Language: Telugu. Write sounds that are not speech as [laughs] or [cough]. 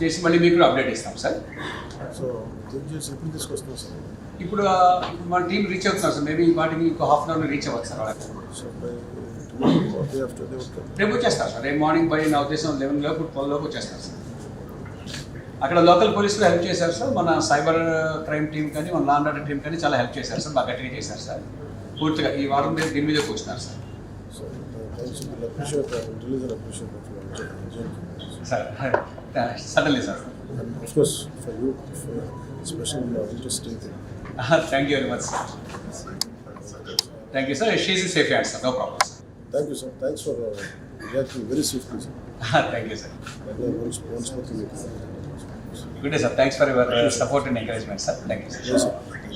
చేసి మళ్ళీ మీకు కూడా అప్డేట్ ఇస్తాం సార్. సో థింక్ చేసి ఎప్పుడు తీసుకొస్తున్నాం సార్. ఇప్పుడు మన టీం రీచ్ అవుతున్నారు సార్. మేబీ వాటికి ఇంకో హాఫ్ అన్ అవర్ రీచ్ అవ్వచ్చు సార్ వాళ్ళకి. రేపు వచ్చేస్తారు సార్. రేపు మార్నింగ్ బై నా ఉద్దేశం లెవెన్ లోపు ట్వెల్వ్ లోపు వచ్చేస్తారు సార్. అక్కడ లోకల్ పోలీసులు హెల్ప్ చేశారు సార్. మన సైబర్ క్రైమ్ టీం కానీ మన లాండ్ ఆర్డర్ టీం కానీ చాలా హెల్ప్ చేశారు సార్. బాగా గట్టిగా చేశారు సార్. పూర్తిగా ఈ వారం దీని మీద కూర్చున్నారు sir. will appreciate and release and appreciate what you have Sir, uh, certainly, sir. And of course, for you, for especially uh, interesting thing. Thank you very much, sir. Thank you, sir. She's in safe answer. No problem, sir. Thank you, sir. Thanks for uh, reacting very swiftly, sir. [laughs] Thank you, sir. And, uh, once, once Good day, sir. Thanks for your uh, support and encouragement, sir. Thank you, sir. Yes, sir.